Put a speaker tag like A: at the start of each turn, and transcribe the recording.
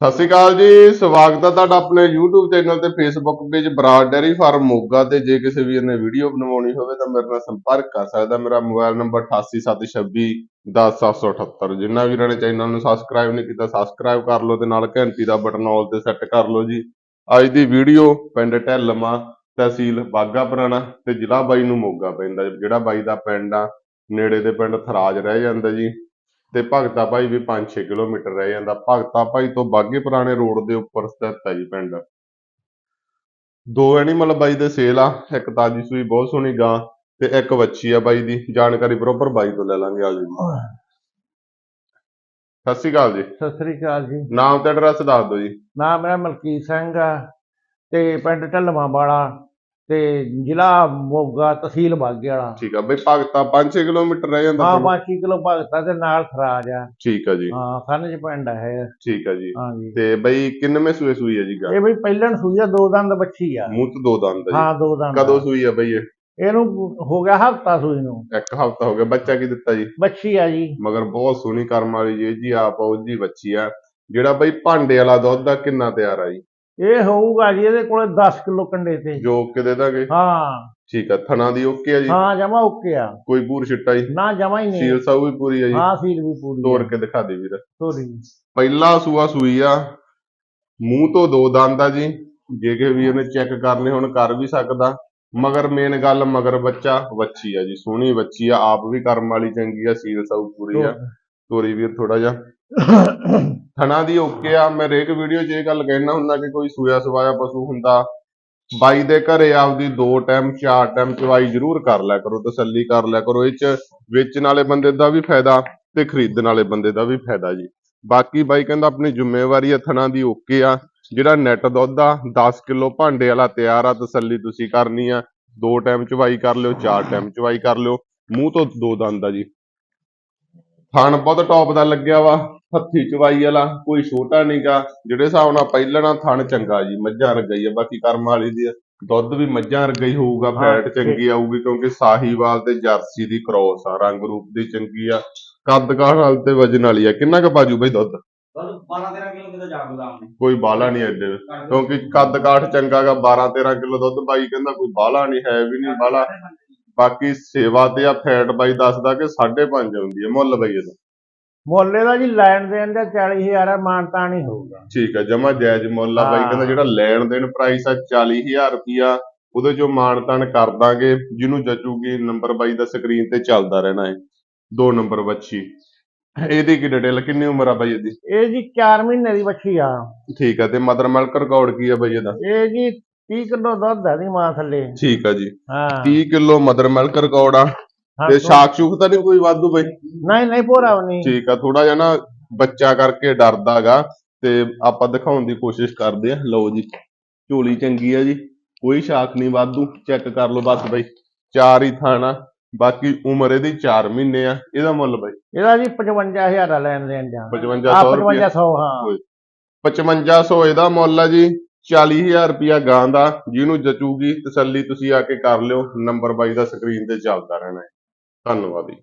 A: ਸਤਿ ਸ਼੍ਰੀ ਅਕਾਲ ਜੀ, ਸਵਾਗਤ ਹੈ ਤੁਹਾਡਾ ਆਪਣੇ YouTube ਚੈਨਲ ਤੇ Facebook page Brar dairy farm Moga ਤੇ। ਜੇ ਕਿਸੇ ਵੀਰ ਨੇ ਵੀਡੀਓ ਬਣਵਾਉਣੀ ਹੋਵੇ ਤਾਂ ਮੇਰੇ ਨਾਲ ਸੰਪਰਕ ਕਰ ਸਕਦਾ। ਮੇਰਾ ਮੋਬਾਈਲ ਨੰਬਰ 8876 10778 ਜਿਨ੍ਹਾਂ ਵੀਰਾਂ ਨੇ ਚੈਨਲ ਨੂੰ ਸਬਸਕ੍ਰਾਈਬ ਨਹੀਂ ਕੀਤਾ ਸਬਸਕ੍ਰਾਈਬ ਕਰ ਲਓ ਤੇ ਨਾਲ ਘੰਟੀ ਦਾ ਬਟਨ ਆਲ ਤੇ ਸੈੱਟ ਕਰ ਲਓ ਜੀ। ਅੱਜ ਦੀ ਵੀਡੀਓ ਪਿੰਡ ਢੈਲਮਾ ਤਹਿਸੀਲ ਬਾਗਾ ਪੁਰਾਣਾ ਤੇ ਜ਼ਿਲ੍ਹਾ ਬਾਈ ਨੂੰ ਮੋਗਾ ਪੈਂਦਾ। ਜਿਹੜਾ ਬਾਈ ਦਾ ਪਿੰਡ ਆ, ਨੇੜੇ ਦੇ ਪਿੰਡ ਥਰਾਜ ਰਹਿ ਜਾਂਦਾ ਜੀ। ਤੇ ਭਗਤਾ ਭਾਈ ਵੀ 5-6 ਕਿਲੋਮੀਟਰ ਰਹਿ ਜਾਂਦਾ। ਭਗਤਾ ਭਾਈ ਤੋਂ ਬਾਗੇ ਪੁਰਾਣੇ ਰੋਡ ਦੇ ਉੱਪਰ ਸਥਿਤ ਹੈ ਜੀ ਪਿੰਡ। ਦੋ ਐਨੀਮਲ ਬਾਈ ਦੇ ਸੇਲ ਆ ਇੱਕ ਤਾਜੀ ਸੂਈ ਬਹੁਤ ਸੋਹਣੀ ਗਾਂ ਤੇ ਇੱਕ ਵੱਛੀ ਆ ਬਾਈ ਦੀ। ਜਾਣਕਾਰੀ ਪ੍ਰੋਪਰ ਬਾਈ ਤੋਂ ਲੈ ਲਾਂਗੇ ਆਜੋ ਜੀ। ਸਤਿ ਸ਼੍ਰੀ ਅਕਾਲ ਜੀ।
B: ਸਤਿ ਸ੍ਰੀ ਅਕਾਲ ਜੀ।
A: ਨਾਮ ਤੇ ਐਡਰੈਸ ਦੱਸ ਦਿਓ ਜੀ।
B: ਨਾਮ ਮੇਰਾ ਮਲਕੀਤ ਸਿੰਘ ਆ ਤੇ ਪਿੰਡ ਢਲਵਾਂ ਵਾਲਾ ਤੇ ਜ਼ਿਲ੍ਹਾ ਮੋਗਾ ਤਹਿਸੀਲ ਬਾਗੇ ਵਾਲਾ।
A: ਠੀਕ ਆ ਬਈ ਭਗਤਾ 5-6 ਕਿਲੋਮੀਟਰ ਰਹਿ ਜਾਂਦਾ
B: ਹਾਂ
A: ਤੁਹਾਨੂੰ?
B: 5 ਕਿਲੋ ਭਗਤਾ ਦੇ ਨਾਲ ਖਰਾਜ ਆ।
A: ਠੀਕ ਆ ਜੀ।
B: ਹਾਂ ਸਾਨੇ ਚ ਪਿੰਡ ਹੈ
A: ਠੀਕ ਆ ਜੀ।
B: ਹਾਂ ਜੀ।
A: ਤੇ ਬਈ ਕਿੰਨਵੇਂ ਸੂਏ ਸੂਈ ਆ ਜੀ ਗਾਂ
B: ਇਹ ਵੀ ਪਹਿਲਣ ਸੂਈ ਆ ਦੋ ਦੰਦ ਬੱਚੀ ਆ।
A: ਮੂੰਹ ਤੋਂ ਦੋ ਦੰਦ
B: ਹਾਂ ਦੋ ਦੰਦ
A: ਕਦੋਂ। ਸੂਈ ਆ ਬਈ ਇਹ?
B: ਇਹਨੂੰ ਹੋ ਗਿਆ ਹਫਤਾ ਸੂਈ ਨੂੰ।
A: ਇੱਕ ਹਫਤਾ ਹੋ ਗਿਆ ਬੱਚਾ ਕੀ ਦਿੱਤਾ ਜੀ?
B: ਬੱਚੀ ਆ ਜੀ।
A: ਮਗਰ ਬਹੁਤ ਸੋਹਣੀ ਕਰਮ ਵਾਲੀ ਜੀ ਜੀ ਆਪ ਉਹ ਜੀ ਬੱਚੀ ਆ। ਜਿਹੜਾ ਬਈ ਭਾਂਡੇ ਵਾਲਾ ਦੁੱਧ ਦਾ ਕਿੰਨਾ ਤਿਆਰ ਆ ਜੀ?
B: ਇਹ ਹੋਊਗਾ ਜੀ ਇਹਦੇ ਕੋਲੇ 10 ਕਿਲੋ ਕੰਡੇ ਤੇ।
A: ਜੋ ਕਿ ਦੇ ਦਾਂਗੇ
B: ਹਾਂ।
A: ਠੀਕ ਆ ਥਣਾ ਦੀ ਓਕੇ ਆ ਜੀ?
B: ਹਾਂ ਜਮਾ ਓਕੇ ਆ।
A: ਕੋਈ ਪੂਰ ਛਿੱਟਾ ਜੀ?
B: ਨਾ ਜਮਾ ਹੀ ਨਹੀਂ।
A: ਸੀਲ ਸਾਊ ਵੀ ਪੂਰੀ ਆ ਜੀ?
B: ਹਾਂ ਸੀਲ ਵੀ ਪੂਰੀ
A: ਤੋੜ ਕੇ ਦਿਖਾ ਦੇ ਵੀਰ।
B: ਤੋਰੀ
A: ਪਹਿਲਾ ਸੂਆ ਸੂਈ ਆ। ਮੂੰਹ ਤੋਂ ਦੋ ਦੰਦ ਆ ਜੀ। ਜੇ ਕਿ ਵੀਰ ਨੇ ਚੈੱਕ ਕਰਨੇ ਹੁਣ ਕਰ ਵੀ ਸਕਦਾ। ਮਗਰ ਮੇਨ ਗੱਲ ਮਗਰ ਬੱਚਾ ਵੱਛੀ ਆ ਜੀ ਸੋਹਣੀ ਵੱਛੀ ਆ। ਆਪ ਵੀ ਕਰਮ ਵਾਲੀ ਚੰਗੀ ਆ ਸੀਲ ਸਾਊ ਪੂਰੀ ਆ। ਤੋਰੀ ਵੀਰ ਥੋੜਾ ਜਿਹਾ। ਥਣਾ ਦੀ ਓਕੇ ਆ, ਮੈਂ ਹਰੇਕ ਵੀਡੀਓ 'ਚ ਇਹ ਗੱਲ ਕਹਿਣਾ ਹੁੰਦਾ ਕਿ ਕੋਈ ਸੂਆ ਸਵਾਇਆ ਪਸ਼ੂ ਹੁੰਦਾ, ਬਾਈ ਦੇ ਘਰੇ ਆਪਦੀ ਦੋ ਟਾਈਮ ਚਾਰ ਟਾਈਮ ਚਵਾਈ ਜ਼ਰੂਰ ਕਰ ਲਿਆ ਕਰੋ, ਤਸੱਲੀ ਕਰ ਲਿਆ ਕਰੋ, ਇਹ 'ਚ ਵੇਚਣ ਵਾਲੇ ਬੰਦੇ ਦਾ ਵੀ ਫਾਇਦਾ ਤੇ ਖਰੀਦਣ ਵਾਲੇ ਬੰਦੇ ਦਾ ਵੀ ਫਾਇਦਾ ਜੀ। ਬਾਕੀ ਬਾਈ ਕਹਿੰਦਾ ਆਪਣੀ ਜ਼ਿੰਮੇਵਾਰੀ ਆ, ਥਣਾ ਦੀ ਓਕੇ ਆ, ਜਿਹੜਾ ਨੈਟ ਦੁੱਧ ਆ 10 ਕਿਲੋ ਭਾਂਡੇ ਵਾਲਾ ਤਿਆਰ ਆ, ਤਸੱਲੀ ਤੁਸੀਂ ਕਰਨੀ ਆ, ਦੋ ਟਾਈਮ ਚਵਾਈ ਕਰ ਲਿਓ, ਚਾਰ ਟਾਈਮ ਚਵਾਈ ਕਰ ਲਿਓ, ਮੂੰਹ ਤੋਂ ਦੋ ਦੰਦ ਆ ਜੀ। ਥਣ ਬਹੁਤ ਟੌਪ ਦਾ ਲੱਗਿਆ ਵਾ ਹੱਥੀ ਚਵਾਈ ਵਾਲਾ ਕੋਈ ਛੋਟਾ ਨਹੀਂਗਾ ਜਿਹੜੇ ਹਿਸਾਬ ਨਾਲ ਪਹਿਲਣਾ ਥਣ ਚੰਗਾ ਜੀ ਮੱਝਾਂ ਵਰਗਾ ਹੀ ਆ ਬਾਕੀ ਕਰਮ ਵਾਲੀ ਦੀ ਦੁੱਧ ਵੀ ਮੱਝਾਂ ਵਰਗਾ ਹੀ ਹੋਊਗਾ ਫੈਟ। ਚੰਗੀ ਆਊਗੀ ਕਿਉਂਕਿ ਸਾਹੀਵਾਲ ਤੇ ਜਰਸੀ ਦੀ ਕ੍ਰੋਸ ਆ ਰੰਗ ਰੂਪ ਦੀ ਚੰਗੀ ਆ। ਕੱਦ ਕਾਠ ਨਾਲ ਤੇ ਵਜਨ ਵਾਲੀ ਆ। ਕਿੰਨਾ ਕੁ ਬਾਜੂ ਬਈ ਦੁੱਧ?
C: ਬਸ 12 13 ਕਿਲੋ ਕਿਤੇ ਜਾ ਸਕਦਾ ਆਪਣੇ
A: ਕੋਈ ਬਾਲਾ ਨਹੀਂ ਐਡੇ। ਕਿਉਂਕਿ ਕੱਦ ਕਾਠ ਚੰਗਾ ਗਾ 12 13 ਕਿਲੋ ਦੁੱਧ ਬਾਈ ਕਹਿੰਦਾ ਕੋਈ ਬਾਲਾ ਨਹੀਂ ਹੈ ਵੀ ਨਹੀਂ ਬਾਲਾ ਬਾਕੀ ਸੇਵਾ ਤੇ ਆ ਫੈਟ ਬਾਈ ਦੱਸਦਾ ਕਿ 5.5 ਆਉਂਦੀ ਹੈ ਮੁੱਲ ਬਈ ਇਹਦਾ।
B: ਮੁੱਲ ਇਹਦਾ ਜੀ ਲੈਣ ਦੇਣ ਦਾ 40000 ਆ ਮਾਨਤਾ ਨਹੀਂ ਹੋਊਗਾ।
A: ਠੀਕ ਹੈ ਜਮਾ ਜਾਇਜ਼ ਮੁੱਲ ਆ ਬਾਈ। ਕਹਿੰਦਾ ਜਿਹੜਾ ਲੈਣ ਦੇਣ ਪ੍ਰਾਈਸ ਆ 40000 ਰੁਪਿਆ ਉਹਦੇ ਚੋਂ ਮਾਨਤਾਨ ਕਰ ਦਾਂਗੇ ਜਿਹਨੂੰ ਜਚੂਗੀ ਨੰਬਰ ਬਾਈ ਦਾ ਸਕਰੀਨ ਤੇ ਚੱਲਦਾ ਰਹਿਣਾ ਹੈ ਦੋ ਨੰਬਰ ਬੱਚੀ ਇਹਦੀ ਕੀ ਡਿਟੇਲ ਕਿੰਨੀ ਉਮਰ ਆ ਬਾਈ ਇਹਦੀ?
B: ਇਹ ਜੀ 4 ਮਹੀਨੇ ਦੀ ਬੱਚੀ ਆ।
A: ਠੀਕ ਹੈ ਤੇ ਮਦਰ ਮਿਲਕ ਰਿਕਾਰਡ ਕੀ ਆ ਬਾਈ ਇਹਦਾ?
B: ਇਹ ਜੀ 30 ਕਿਲੋ ਦੁੱਧ ਆ ਦੀ ਮਾਂ ਥੱਲੇ।
A: ਠੀਕ ਆ ਜੀ।
B: ਹਾਂ।
A: 30 ਕਿਲੋ ਮਦਰ ਮਿਲਕ ਰਿਕਾਰਡ ਆ।
B: ਹਾਂ,
A: ਤੇ
B: ਦੋ-
A: ਸ਼ਾਕ ਸ਼ੂਕ ਤਾਂ ਨਹੀਂ ਕੋਈ ਵਾਧੂ ਬਾਈ?
B: ਨਹੀਂ ਨਹੀਂ ਪੂਰਾ ਨਹੀਂ।
A: ਠੀਕ ਆ ਥੋੜਾ ਜਿਹਾ ਨਾ ਬੱਚਾ ਕਰਕੇ ਡਰਦਾਗਾ ਤੇ ਆਪਾਂ ਦਿਖਾਉਣ ਦੀ ਕੋਸ਼ਿਸ਼ ਕਰਦੇ ਆ। ਲਓ ਜੀ ਝੋਲੀ ਚੰਗੀ ਆ ਜੀ। ਕੋਈ ਸ਼ਾਕ ਨਹੀਂ ਵਾਧੂ। ਚੈੱਕ ਕਰ ਲਓ ਬਸ ਬਈ। ਚਾਰ ਹੀ ਥਾਣਾ ਬਾਕੀ ਉਮਰ ਇਹਦੀ 4 ਮਹੀਨੇ ਆ। ਇਹਦਾ ਮੁੱਲ ਬਈ?
B: ਇਹਦਾ ਜੀ 55000 ਆ ਲੈਣ ਦੇਣ ਜਾ
A: 5500 ਰੁਪਇਆ
B: 5500 ਹਾਂ।
A: 5500 ਇਹਦਾ ਮੁੱਲ ਆ ਜੀ। 40000 ਰੁਪਇਆ ਗਾਂ ਦਾ, ਜਿਹਨੂੰ ਜਚੂਗੀ ਤਸੱਲੀ ਤੁਸੀਂ ਆ ਕੇ ਕਰ ਲਿਓ, ਨੰਬਰ ਬਾਈ ਦਾ ਸਕਰੀਨ ਤੇ ਚੱਲਦਾ ਰਹਿਣਾ ਹੈ। ਧੰਨਵਾਦ ਜੀ।